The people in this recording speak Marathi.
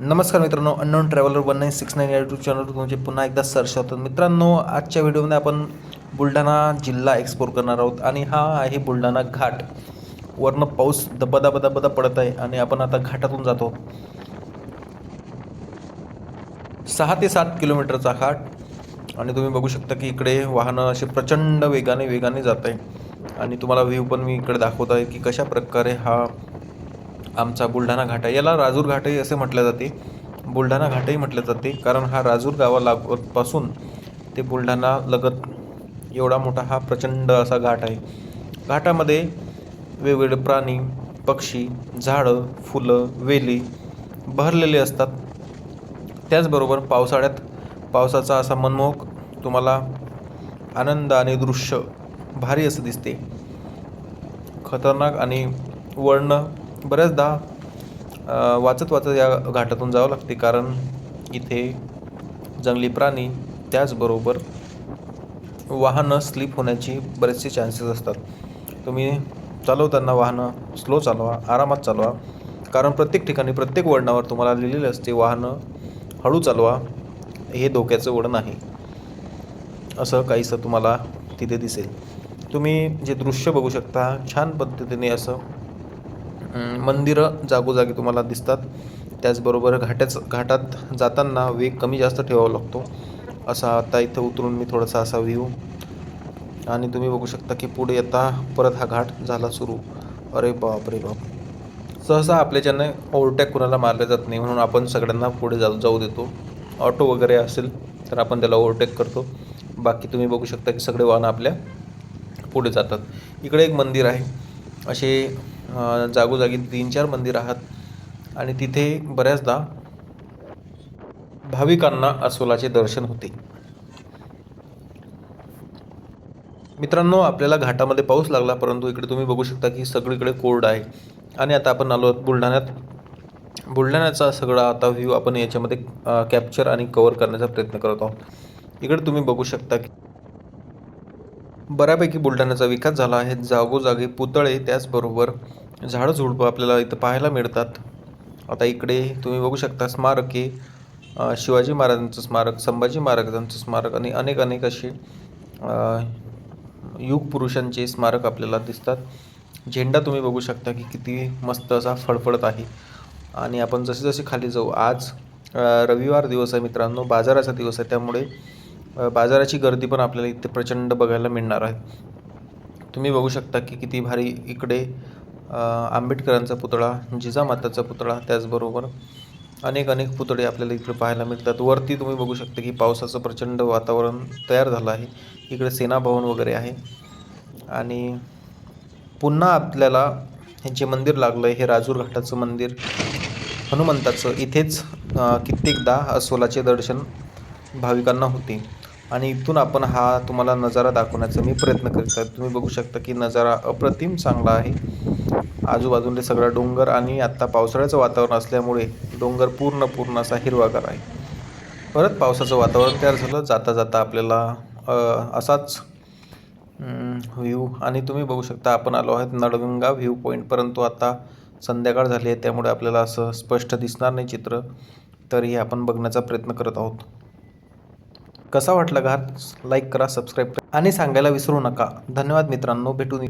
नमस्कार मित्रांनो unknown traveller one nine six nine eight YouTube channel तुमचे पुन्हा एकदा सर्च होतं मित्रांनो आजच्या व्हिडिओमध्ये आपण बुलढाणा जिल्हा एक्सप्लोर करणार आहोत आणि हा आहे बुलढाणा घाट. वरनं पाऊस दबा दबा पडत आहे आणि आपण आता घाटातून जातो. सहा ते सात किलोमीटरचा घाट. आणि तुम्ही बघू शकता की इकडे वाहनं असे प्रचंड वेगाने वेगाने जात आहे आणि तुम्हाला व्ह्यू पण मी इकडे दाखवत आहे की कशा प्रकारे हा आमचा बुलढाणा घाट आहे याला राजूर घाटही असे म्हटले जाते. बुलढाणा घाटही म्हटले जाते कारण हा राजूर गावालापासून ते बुलढाणा लगत एवढा मोठा हा प्रचंड असा घाट आहे. घाटामध्ये वेगवेगळे प्राणी पक्षी झाडं फुलं वेली बहरलेले असतात. त्याचबरोबर पावसाळ्यात पावसाचा असा मनमोहक तुम्हाला आनंद आणि दृश्य भारी असं दिसते. खतरनाक आणि वर्ण बऱ्याचदा वाचत वाचत या घाटातून जावं लागते. कारण इथे जंगली प्राणी त्याचबरोबर वाहनं स्लिप होण्याची बरेचसे चान्सेस असतात. तुम्ही चालवताना वाहनं स्लो चालवा आरामात चालवा. कारण प्रत्येक ठिकाणी प्रत्येक वळणावर तुम्हाला लिहिलेले असते वाहनं हळू चालवा हे धोक्याचं वळण आहे. असं काहीसं तुम्हाला तिथे दिसेल. तुम्ही जे दृश्य बघू शकता छान पद्धतीने असं मंदिरं जागोजागी तुम्हाला दिसतात. त्याचबरोबर घाट्याच घाटात जाताना वेग कमी जास्त ठेवावा लागतो. असा आता इथं उतरून मी थोडासा असा व्ह्यू आणि तुम्ही बघू शकता की पुढे येता परत हा घाट झाला सुरू. अरे बाप रे बाप. सहसा आपल्याच्यानं ओव्हरटॅक कुणाला मारले जात नाही म्हणून आपण सगळ्यांना पुढे जाऊ जाऊ देतो. ऑटो वगैरे असेल तर आपण त्याला ओव्हरटेक करतो. बाकी तुम्ही बघू शकता की सगळे वाहनं आपल्या पुढे जातात. इकडे एक मंदिर आहे. असे जागोजागी तीन चार मंदिर आहात. आणि तिथे बऱ्याचदा भाविकांना अस्वलाचे दर्शन होते. मित्रांनो आपल्याला घाटामध्ये पाऊस लागला परंतु इकडे तुम्ही बघू शकता की सगळीकडे कोरड आहे. आणि आता आपण आलो आहोत बुलढाण्यात. बुलढाण्याचा सगळा आता व्ह्यू आपण याच्यामध्ये कॅप्चर आणि कवर करण्याचा प्रयत्न करत आहोत. इकडे तुम्ही बघू शकता की बऱ्यापैकी बुलढाण्याचा विकास झाला आहे. जागोजागी पुतळे त्याचबरोबर झाडं झुडपं आपल्याला इथं पाहायला मिळतात. आता इकडे तुम्ही बघू शकता स्मारके शिवाजी महाराजांचं स्मारक संभाजी महाराजांचं स्मारक आणि अनेक अनेक असे युग पुरुषांचे स्मारक आपल्याला दिसतात. झेंडा तुम्ही बघू शकता की किती मस्त असा फडफडत आहे. आणि आपण जसे जसे खाली जाऊ आज रविवार दिवस आहे मित्रांनो बाजाराचा दिवस आहे. त्यामुळे बाजाराची गर्दी पण आपल्याला इथे प्रचंड बघायला मिळणार आहे. तुम्ही बघू शकता की किती भारी इकडे आंबेडकरांचा पुतळा जिजामाताचा पुतळा त्याचबरोबर अनेक अनेक पुतळे आपल्याला इकडे पाहायला मिळतात. वरती तुम्ही बघू शकता की पावसाचं प्रचंड वातावरण तयार झालं आहे. इकडे सेना भवन वगैरे आहे. आणि पुन्हा आपल्याला हे जे मंदिर लागलं आहे हे राजूर घाटाचं मंदिर हनुमंताचं इथेच कित्येकदा अस्वलाचे दर्शन भाविकांना होते. आणि इथून आपण हा तुम्हाला नजारा दाखवण्याचा मी प्रयत्न करीत आहे. तुम्ही बघू शकता की नजारा अप्रतिम चांगला आहे. आजूबाजूने सगळा डोंगर आणि आत्ता पावसाळ्याचं वातावरण असल्यामुळे डोंगर पूर्ण पूर्ण असा हिरवागार आहे. परत पावसाचं वातावरण तयार झालं जाता जाता आपल्याला असाच व्ह्यू. आणि तुम्ही बघू शकता आपण आलो आहोत नळगंगा व्ह्यू पॉईंट परंतु आता संध्याकाळ झाली आहे त्यामुळे आपल्याला असं स्पष्ट दिसणार नाही चित्र. तरीही आपण बघण्याचा प्रयत्न करत आहोत. कसा वाटला घात? लाईक करा सबस्क्राईब करा. आणि सांगायला विसरू नका. धन्यवाद मित्रांनो. भेटून